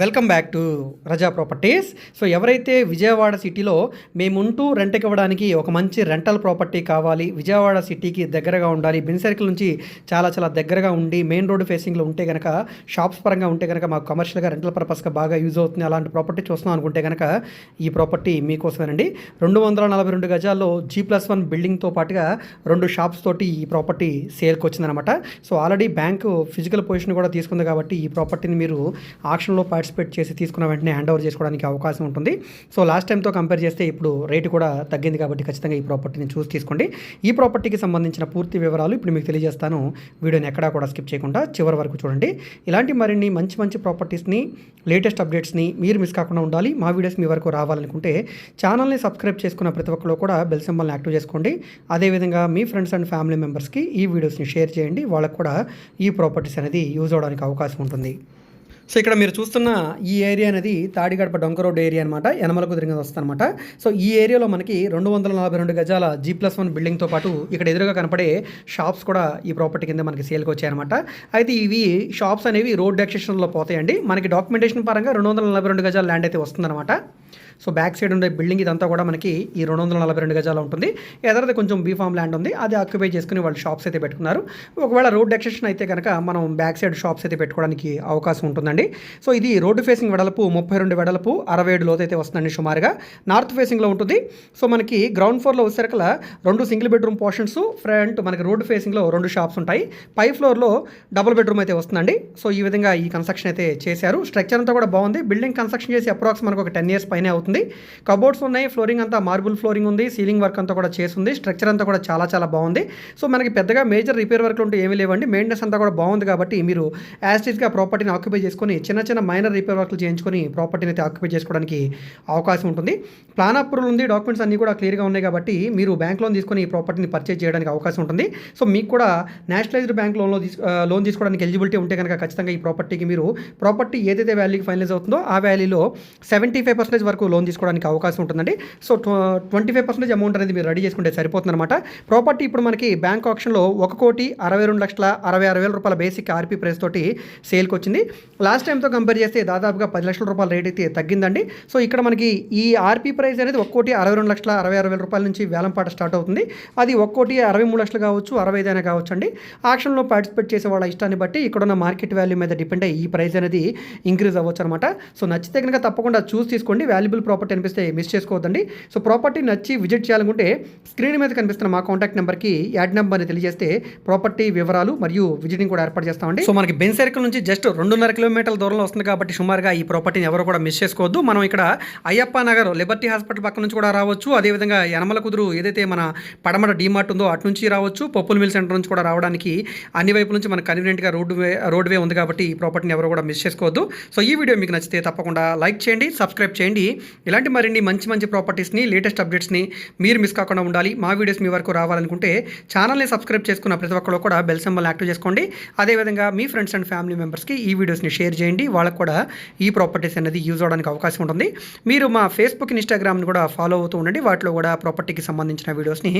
welcome back to Raza properties. So ఎవరైతే విజయవాడ సిటీలో మేముంటూ రెంట్కి ఇవ్వడానికి ఒక మంచి రెంటల్ ప్రాపర్టీ కావాలి విజయవాడ సిటీకి దగ్గరగా ఉండాలి బిన్ సర్కిల్ నుంచి చాలా చాలా దగ్గరగా ఉండి మెయిన్ రోడ్ ఫేసింగ్లో ఉంటే కనుక షాప్స్ పరంగా ఉంటే కనుక మాకు కమర్షియల్గా రెంటల్ పర్పస్గా బాగా యూజ్ అవుతుంది. అలాంటి ప్రాపర్టీ చూస్తున్నాం అనుకుంటే కనుక ఈ ప్రాపర్టీ మీకోసమేనండి. రెండు వందల నలభై రెండు గజాల్లో జీ ప్లస్ వన్ బిల్డింగ్తో పాటుగా రెండు షాప్స్ తోటి ఈ ప్రాపర్టీ సేల్కి వచ్చిందనమాట so already bank physical position కూడా తీసుకుంది కాబట్టి ఈ ప్రాపర్టీని మీరు ఆక్షన్లో పార్టిసిపేట్ చేసి తీసుకున్న వెంటనే హ్యాండ్ ఓవర్ చేసుకోవడానికి అవకాశం ఉంటుంది. సో లాస్ట్ టైంతో కంపేర్ చేస్తే ఇప్పుడు రేటు కూడా తగ్గింది కాబట్టి ఖచ్చితంగా ఈ ప్రాపర్టీని చూసి తీసుకోండి. ఈ ప్రాపర్టీకి సంబంధించిన పూర్తి వివరాలు ఇప్పుడు మీకు తెలియజేస్తాను. వీడియోని ఎక్కడా కూడా స్కిప్ చేయకుండా చివరి వరకు చూడండి. ఇలాంటి మరిన్ని మంచి మంచి ప్రాపర్టీస్ని లేటెస్ట్ అప్డేట్స్ని మీరు మిస్ కాకుండా ఉండాలి. మా వీడియోస్ మీ వరకు రావాలనుకుంటే ఛానల్ని సబ్స్క్రైబ్ చేసుకున్న ప్రతి ఒక్కరు కూడా బెల్ సింబల్ని యాక్టివ్ చేసుకోండి. అదేవిధంగా మీ ఫ్రెండ్స్ అండ్ ఫ్యామిలీ మెంబర్స్కి ఈ వీడియోస్ని షేర్ చేయండి. వాళ్ళకు కూడా ఈ ప్రాపర్టీస్ అనేది యూజ్ అవడానికి అవకాశం ఉంటుంది. సో ఇక్కడ మీరు చూస్తున్న ఈ ఏరియా అనేది తాడిగడప డొంక రోడ్ ఏరియా అనమాట ఎనమల కుదిరిగా వస్తుందన్నమాట. సో ఈ ఏరియాలో మనకి రెండు వందల నలభై రెండు గజాల జీ ప్లస్ వన్ బిల్డింగ్తో పాటు ఇక్కడ ఎదురుగా కనపడే షాప్స్ కూడా ఈ ప్రాపర్టీ కింద మనకి సేల్కి వచ్చాయన్నమాట. అయితే ఇవి షాప్స్ అనేవి రోడ్ డెక్సేషన్లో పోతాయండి. మనకి డాక్యుమెంటేషన్ పరంగా రెండు వందల నలభై రెండు గజాల ల్యాండ్ అయితే వస్తుందన్నమాట. సో బ్యాక్ సైడ్ ఉండే బిల్డింగ్ ఇదంతా కూడా మనకి ఈ రెండు వందల నలభై రెండు గజాలు ఉంటుంది. ఎదరది కొంచెం బీఫామ్ ల్యాండ్ ఉంది. అది ఆక్యుపై చేసుకుని వాళ్ళు షాప్స్ అయితే పెట్టుకున్నారు. ఒకవేళ రోడ్ ఎక్స్టెన్షన్ అయితే కనుక మనం బ్యాక్ సైడ్ షాప్స్ అయితే పెట్టుకోవడానికి అవకాశం ఉంటుందండి. సో ఇది రోడ్డు ఫేసింగ్ వెడలపు ముప్పై రెండు వెడల్పు అరవై ఏడు లోతైతే వస్తుందండి సుమారుగా. నార్త్ ఫేసింగ్లో ఉంటుంది. సో మనకి గ్రౌండ్ ఫ్లోర్లో వచ్చేసరికల రెండు సింగిల్ బెడ్రూమ్ పోర్షన్స్ ఫ్రంట్ మనకి రోడ్డు ఫేసింగ్లో రెండు షాప్స్ ఉంటాయి. పై ఫ్లోర్లో డబుల్ బెడ్రూమ్ అయితే వస్తుందండి. సో ఈ విధంగా ఈ కన్స్ట్రక్షన్ అయితే చేశారు. స్ట్రక్చర్ అంతా కూడా బాగుంది. బిల్డింగ్ కన్స్ట్రక్షన్ చేసి అప్రాక్స్ మనకు ఒక టెన్ ఇయర్స్ పైన అవుతుంది. కబోర్డ్స్ ఉన్నాయి ఫ్లోరింగ్ అంతా మార్బుల్ ఫ్లోరింగ్ ఉంది సీలింగ్ వర్క్ అంతా కూడా చేసింది స్ట్రక్చర్ అంతా కూడా చాలా చాలా బాగుంది. సో మనకి పెద్దగా మేజర్ రిపేర్ వర్క్లు ఉంటే ఏమీ లేవండి. మెయింటెనెన్స్ అంతా కూడా బాగుంది కాబట్టి మీరు యాస్టీస్గా ప్రాపర్టీని ఆక్యుపై చేసుకొని చిన్న చిన్న మైనర్ రిపేర్ వర్క్లు చేయించుకొని ప్రాపర్టీని అయితే ఆక్యుపై చేసుకోవడానికి అవకాశం ఉంటుంది. ప్లాన్ అప్రూవల్ ఉంది డాక్యుమెంట్స్ అన్నీ కూడా క్లియర్గా ఉన్నాయి కాబట్టి మీరు బ్యాంక్ లోన్ తీసుకొని ఈ ప్రాపర్టీని పర్చేజ్ చేయడానికి అవకాశం ఉంటుంది. సో మీకు కూడా నేషనలైజ్డ్ బ్యాంక్ లోన్లో లోన్ తీసుకోవడానికి ఎలిజిబిలిటీ ఉంటే కనుక ఖచ్చితంగా ఈ ప్రాపర్టీకి మీరు ప్రాపర్టీ ఏదైతే వాల్యూకి ఫైనలైజ్ అవుతుందో ఆ వాల్యూలో సెవెంటీ ఫైవ్ పర్సెంటేజ్ వరకు లోన్ తీసుకోవడానికి అవకాశం ఉంటుందండి. So twenty five percentage amount అనేది మీరు రెడీ చేసుకుంటే సరిపోతుందన్నమాట. ప్రాపర్టీ ఇప్పుడు మనకి బ్యాంక్ ఆప్షన్లో ఒక కోటి అరవై రెండు లక్షల అరవై ఆరు వేల రూపాయల బేసిక్ ఆర్పీ ప్రైస్ తోటి సేల్కి వచ్చింది. లాస్ట్ టైంతో కంపేర్ చేస్తే దాదాపుగా పది లక్షల రూపాయల రేట్ అయితే తగ్గిందండి. సో ఇక్కడ మనకి ఈ ఆర్పీ ప్రైస్ అనేది ఒక కోటి అరవై రెండు లక్షల అరవై ఆరు వేల రూపాయల నుంచి వేలంపాట స్టార్ట్ అవుతుంది. అది ఒక కోటి అరవై మూడు లక్షలు కావచ్చు అరవై ఐదు అయినా కావచ్చు అండి. ఆక్షన్లో పార్టిసిపేట్ చేసే వాళ్ళ ఇష్టాన్ని బట్టి ఇక్కడున్న మార్కెట్ వాల్యూ మీద డిపెండ్ అయ్యి ఈ ప్రైస్ అనేది ఇంక్రీజ్ అవ్వచ్చు అనమాట సో నచ్చితే కనుక తప్పకుండా చూసి తీసుకోండి. వాల్యుబుల్ ప్రాపర్టీ అనిపిస్తే మిస్ చేసుకోవద్దండి. సో ప్రాపర్టీ నచ్చి విజిట్ చేయాలనుకుంటే స్క్రీన్ మీద కనిపిస్తున్న మా కాంటాక్ట్ నెంబర్కి యాడ్ నెంబర్ని తెలియజేస్తే ప్రాపర్టీ వివరాలు మరియు విజిటింగ్ కూడా ఏర్పాటు చేస్తామండి. సో మనకి బెన్ సర్కిల్ నుంచి జస్ట్ రెండున్నర కిలోమీటర్ల దూరంలో వస్తుంది కాబట్టి సుమారుగా ఈ ప్రాపర్టీని ఎవరు కూడా మిస్ చేసుకోవద్దు. మనం ఇక్కడ అయ్యప్ప నగర్ లిబర్టీ హాస్పిటల్ పక్క నుంచి కూడా రావచ్చు. అదేవిధంగా యనమల కుదురు ఏదైతే మన పడమర డీమార్ట్ ఉందో అటు నుంచి రావచ్చు. పప్పుల మిల్ సెంటర్ నుంచి కూడా రావడానికి అన్ని వైపుల నుంచి మనకు కన్వీనియంట్గా రోడ్డు వే రోడ్ వే ఉంది కాబట్టి ఈ ప్రాపర్టీని ఎవరు కూడా మిస్ చేసుకోవద్దు. సో ఈ వీడియో మీకు నచ్చితే తప్పకుండా లైక్ చేయండి సబ్స్క్రైబ్ చేయండి. ఇలాంటి మరిన్ని మంచి మంచి ప్రాపర్టీస్ని లేటెస్ట్ అప్డేట్స్ని మీరు మిస్ కాకుండా ఉండాలి. మా వీడియోస్ మీ వరకు రావాలనుకుంటే ఛానల్ని సబ్స్క్రైబ్ చేసుకున్న ప్రతి ఒక్కరు కూడా బెల్ సింబల్ యాక్టివ్ చేసుకోండి. అదేవిధంగా మీ ఫ్రెండ్స్ అండ్ ఫ్యామిలీ మెంబర్స్కి ఈ వీడియోస్ని షేర్ చేయండి. వాళ్ళకు కూడా ఈ ప్రాపర్టీస్ అనేది యూజ్ అవడానికి అవకాశం ఉంటుంది. మీరు మా ఫేస్బుక్ ఇన్స్టాగ్రామ్ని కూడా ఫాలో అవుతూ ఉండండి. వాటిలో కూడా ప్రాపర్టీకి సంబంధించిన వీడియోస్ని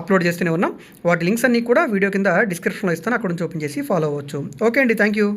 అప్లోడ్ చేస్తూనే ఉన్నాం. వాటి లింక్స్ అన్నీ కూడా వీడియో కింద డిస్క్రిప్షన్లో ఇస్తాను. అక్కడ నుంచి ఓపెన్ చేసి ఫాలో అవ్వచ్చు. ఓకే అండి. Thank you.